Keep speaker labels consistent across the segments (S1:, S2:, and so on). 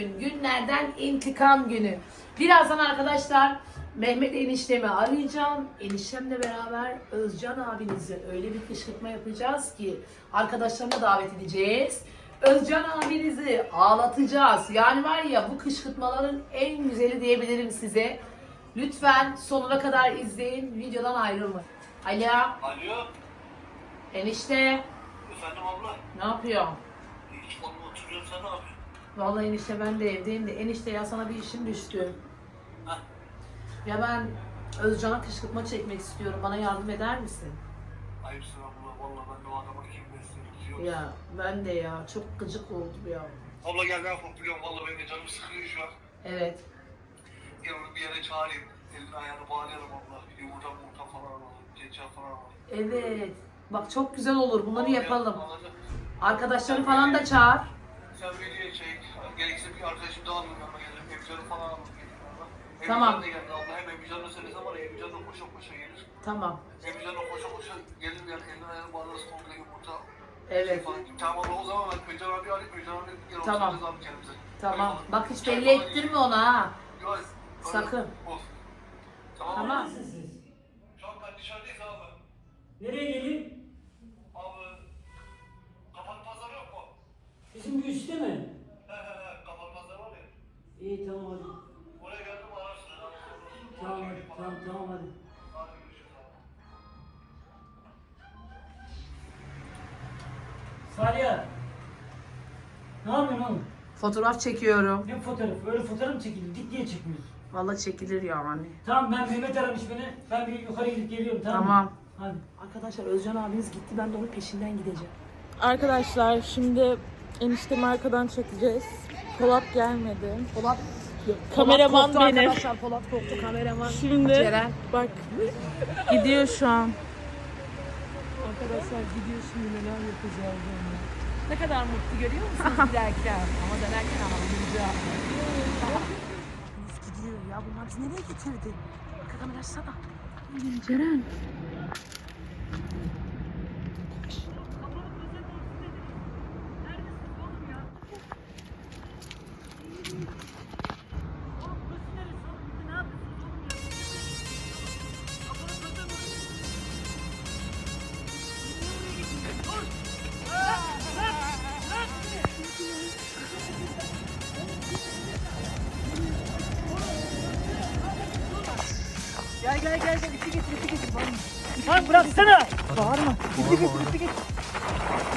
S1: gün. Günlerden intikam günü. Birazdan arkadaşlar Mehmet eniştemi arayacağım. Eniştemle beraber Özcan abinizi öyle bir kışkırtma yapacağız ki arkadaşlarına davet edeceğiz. Özcan abinizi ağlatacağız. Yani var ya bu kışkırtmaların en güzeli diyebilirim size. Lütfen sonuna kadar izleyin. Videodan ayrılmayın. Alo,
S2: Alo,
S1: enişte
S2: efendim abla.
S1: ne yapıyor?
S2: Vallahi oturuyorum sen ne yapıyorsun?
S1: Vallahi enişte ben de evdeyim de enişte ya sana bir işim düştü.
S2: Heh.
S1: Ya ben Özcan'a kışkırtma çekmek istiyorum. Bana yardım eder misin?
S2: Ayıpsın abla, vallahi ben de o adama kim yok.
S1: Ya ben de ya çok gıcık oldum ya.
S2: Abla gel ne yapalım biliyorum vallahi benim de canım sıkılıyor şu an.
S1: Evet.
S2: Gel onu bir yere çağırayım. Elini ayağını bağlayalım abla. Yumurta mumurta falan alalım. Ketçap falan alalım.
S1: Evet. Bak çok güzel olur. Bunları
S2: Vallahi
S1: yapalım. Arkadaşları falan da çağır.
S2: Sen videoya çek. Gerekirse bir arkadaşım yanıma. Emcan'ı falan.
S1: Tamam.
S2: Emcan da geldi abla. Hem Emcan'ı söylesem var ya Emcan da koşa koşa gelir.
S1: Tamam.
S2: Emcan da koşa koşa gelir yani bağlarız komple yumurta.
S1: Evet.
S2: Tamam o zaman ben Öcan abi arayıp Öcan abi gel
S1: Tamam.
S2: oturacağız abi kendimize.
S1: Tamam.
S2: Öyle
S1: Bak hiç belli ettirme ona ha.
S2: Yok.
S1: Sakın.
S2: Of. Tamam.
S1: Tamam.
S2: abi. Şu an ben dışarıdayız abi.
S3: Nereye geleyim? Bizim bir üstte mi?
S2: He he he kapalı pazar var ya.
S3: İyi tamam hadi.
S2: Oraya geldim ararsın.
S3: Tamam hadi. Tamam tamam hadi.
S2: Hadi görüşürüz.
S3: Saliha. Ne yapıyorsun oğlum?
S1: Fotoğraf çekiyorum.
S3: Ne fotoğraf? Öyle fotoğraf mı çekilir? Dik diye çekmiyorsun.
S1: Vallahi çekilir ya anne.
S3: Tamam ben Mehmet aramış beni. Ben bir yukarı gidip geliyorum tamam mı?
S1: Tamam.
S3: Hadi.
S1: Arkadaşlar Özcan abiniz gitti. Ben de onun peşinden gideceğim.
S4: Arkadaşlar şimdi eniştemi arkadan çekeceğiz. Polat gelmedi.
S1: Polat
S4: Kameraman
S1: Polat korktu
S4: benim.
S1: Arkadaşlar Polat korktu kameraman.
S4: Şimdi
S1: Ceren.
S4: bak gidiyor şu an.
S1: Arkadaşlar gidiyor şimdi neler yapacağız onunla. Ne kadar mutlu görüyor musunuz giderken? Ama dönerken ağlayacağım. Biz gidiyor ya bunlar bizi nereye getirdi? Arkadan açsana. Ceren. Gel gel ipi getir ipi getir. Bana.
S3: Lan bıraksana.
S1: Bağırma. İpi getir ipi getir.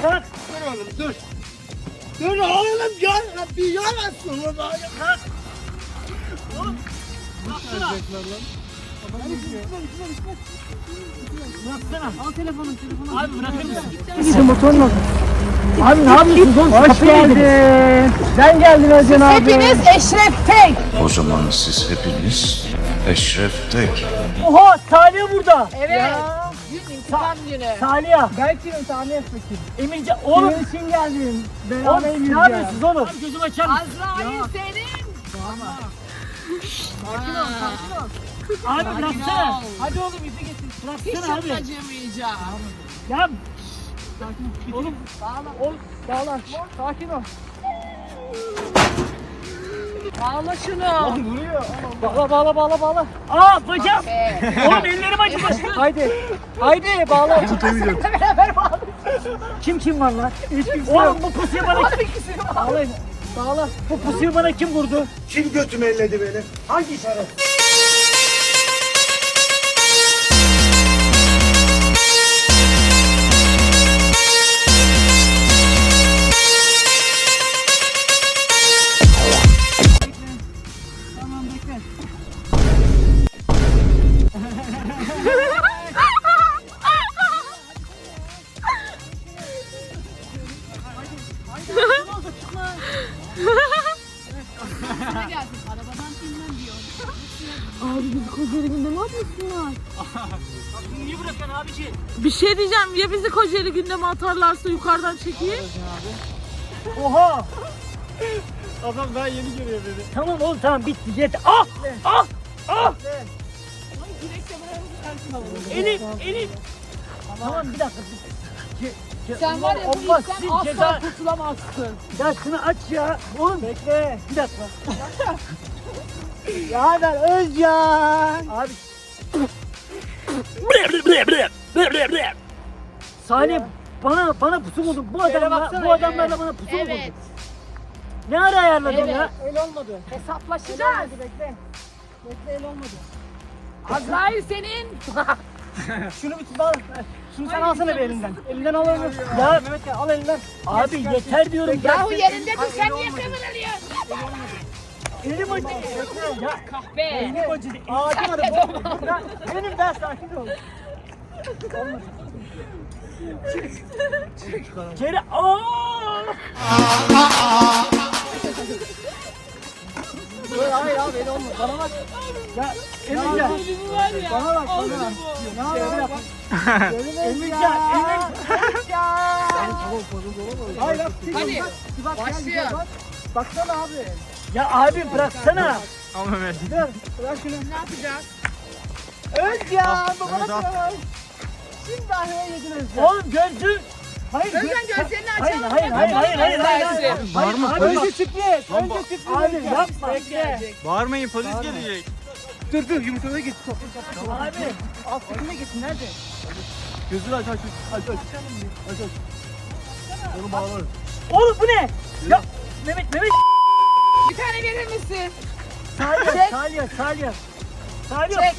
S3: Bırak.
S5: Dur oğlum dur. Dur oğlum ya Rabbi ya Resulallah.
S3: Bırak. Oğlum. Bıraksana.
S1: Al telefonu telefonu.
S3: Abi bırakır mısın?
S1: Bizim motorun oldu.
S3: Abi ne yapıyorsun oğlum?
S1: Hoş geldin.
S3: Sen geldin Özcan abi.
S1: Hepiniz Eşref Tek.
S6: O zaman siz hepiniz Eşref Tek.
S3: Oha Salih burada.
S1: Evet. Gün intikam günü.
S3: Salih.
S5: Ben kimim et bakayım.
S3: Emircan oğlum.
S5: Senin için geldim.
S3: Oğlum
S5: Beraber
S3: ne
S5: yürüyeceğiz.
S3: yapıyorsunuz oğlum? Gözüm açar mısın?
S1: Azrail senin.
S3: Abi bıraksana.
S5: Hadi oğlum ipi getir.
S1: Hiç
S3: Bıraksana abi.
S1: acımayacağım.
S3: Ya
S5: Oğlum bağla. Oğlum bağla. Sakin ol.
S1: Bağla şunu.
S5: Vuruyor.
S3: bağla bağla bağla bağla. Aa bacağım. Oğlum ellerim acımış.
S5: Haydi. Haydi bağla.
S3: kim kim var lan? Hiç kimse Oğlum bu pusuyu bana
S5: Bağlayın. Bağla.
S3: bu pusuyu bana kim vurdu?
S5: Kim götümü elledi beni? Hangi şeref?
S3: Bunu niye bırakın abici?
S4: Bir şey diyeceğim ya bizi Kocaeli gündeme atarlarsa yukarıdan çekeyim.
S3: Oha.
S5: Adam daha yeni görüyor beni.
S3: Tamam oğlum tamam bitti yeter. Ah! Ah! Ah! Elim, elim. Tamam bir dakika.
S1: Sen var ya bu
S3: Allah
S1: ipten
S3: sizin
S1: asla
S3: ceza-
S1: kurtulamazsın.
S3: Ya şunu aç ya. Oğlum bekle. Bir dakika.
S5: Ya ben Özcan.
S3: Abi. Salim bana bana pusu buldun. Bu adamla bu adamlarla bana pusu buldun?
S1: Evet.
S3: Ne ara ayarladın
S1: Evet.
S3: ya?
S5: Öyle olmadı.
S1: Hesaplaşacağız.
S5: Bekle. Bekle öyle olmadı.
S1: Azrail senin.
S5: Şunu bir al. Şunu sen alsana bir elinden. Elinden al onu.
S3: Ya-
S5: Mehmet ya al elinden.
S3: Abi yeter diyorum.
S1: Yahu
S3: Ya,
S1: yerinde dur sen niye kıvırılıyorsun?
S3: Elim acıdı. Ya
S1: Kahpe.
S3: elim acıdı.
S5: Ağacımadı bu. Ya, Benim ben sakin ol.
S3: Geri. Aa!
S5: Dur, Hayır abi öyle olmadı. Bana bak.
S3: Ya Emircan.
S5: Bana bak. Bana bak. Ne yapıyorsun?
S3: Emircan. Emircan.
S5: Hayır bak.
S1: Hadi.
S5: Gel,
S1: Başlıyor.
S5: gel, bak. Baksana abi.
S3: Ya abi bıraksana.
S5: Dur. Bırak şunu.
S1: Ne yapacağız?
S5: Özcan. Babana bak. Şimdi ahire yedin Özcan.
S3: Oğlum gözlü.
S5: Hayır.
S1: Özcan gözlerini
S3: Hayır
S1: açalım.
S3: hayır hayır hayır hayır hayır.
S1: Göstersin.
S3: Hayır abi
S5: Önce
S3: bak.
S5: sürpriz. Önce sürpriz.
S3: Abi
S5: Özcan.
S3: yapma.
S5: Bekle.
S7: Bağırmayın polis gelecek.
S5: Dur dur yumurtalara git. Topla topla topla.
S3: Abi.
S5: Alt kısmına git. Nerede?
S7: Gözünü aç aç aç aç. Aç aç. Onu bağlarız.
S3: Oğlum bu ne? Ya Mehmet Mehmet. Salya
S1: Çek.
S3: salya salya. Salya.
S1: Çek.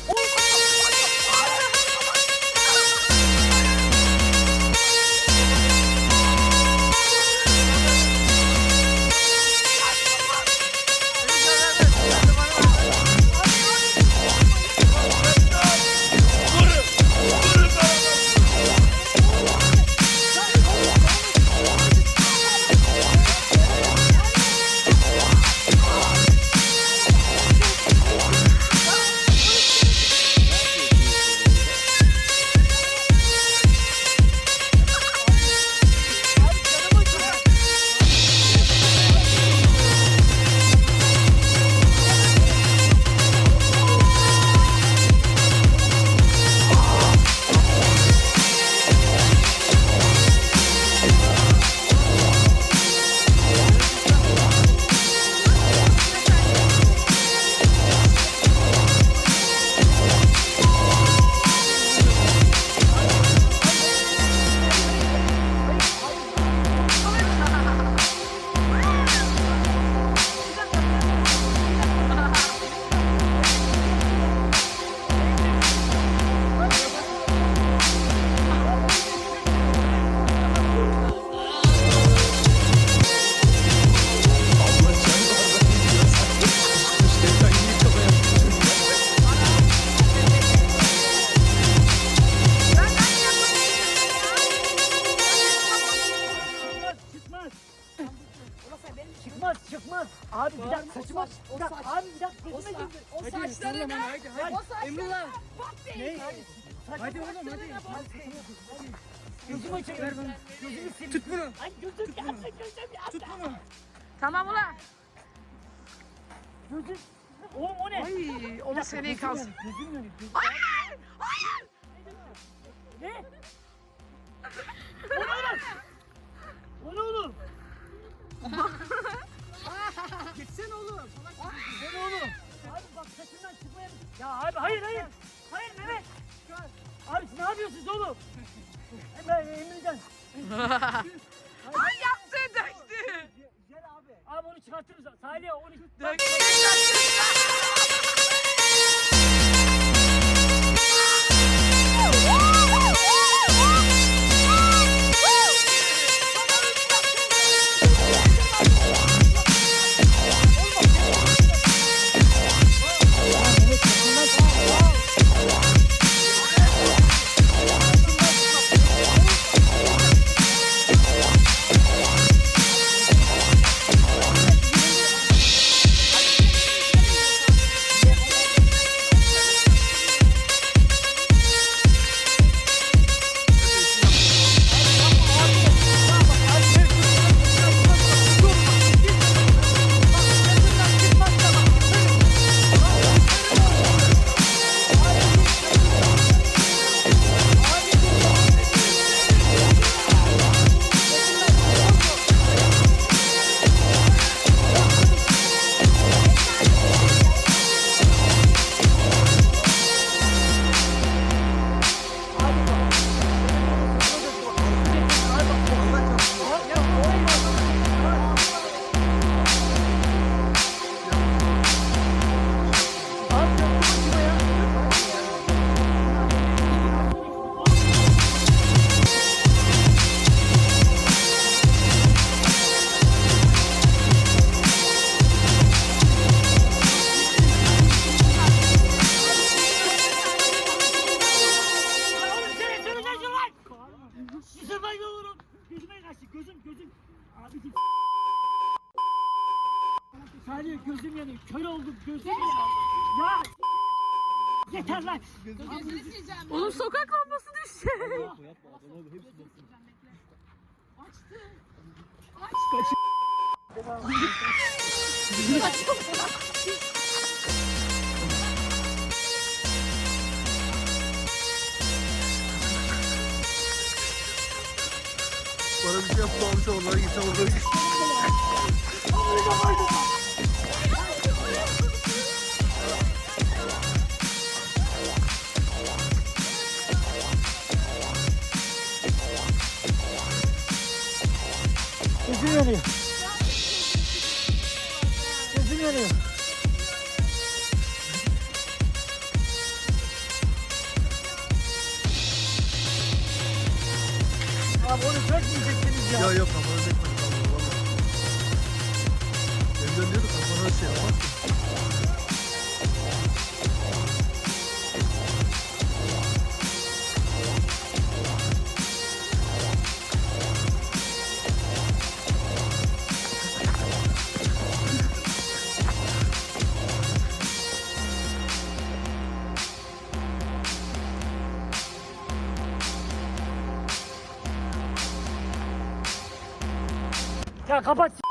S3: Gözümü açın. Gözümü sil.
S5: Tut bunu.
S3: Ay gözüm yandı gözüm yandı.
S5: Tut bunu.
S1: Tamam ulan.
S3: Gözüm. Oğlum o ne?
S1: Ay, o da seneye kalsın.
S3: Gözüm yanıyor.
S1: Hayır. Hayır.
S3: Ne? O ne oğlum? O ne oğlum?
S5: Gitsene oğlum.
S3: Oğlum? Saçından çıkmaya Ya abi hayır hayır. Hayır Mehmet. Abi siz ne yapıyorsunuz oğlum? Hemen Emircan.
S1: Ay yaptı döktü.
S5: Gel abi.
S3: Abi onu çıkartır mısın? Salih onu
S1: Döktü.
S3: Yanıyor, gözüm yanıyor. Kör oldum, gözüm yanıyor. Ya yeter lan.
S4: Oğlum sokak lambası düşecek.
S7: Yapma yapma adam abi hepsi basın. Bana bir şey yaptı almış onlara gitse orada
S3: Gözüm yanıyor. Gözüm yanıyor. Abi onu dökmeyecektiniz ya.
S7: Ya yok kafana
S3: Ya kapat.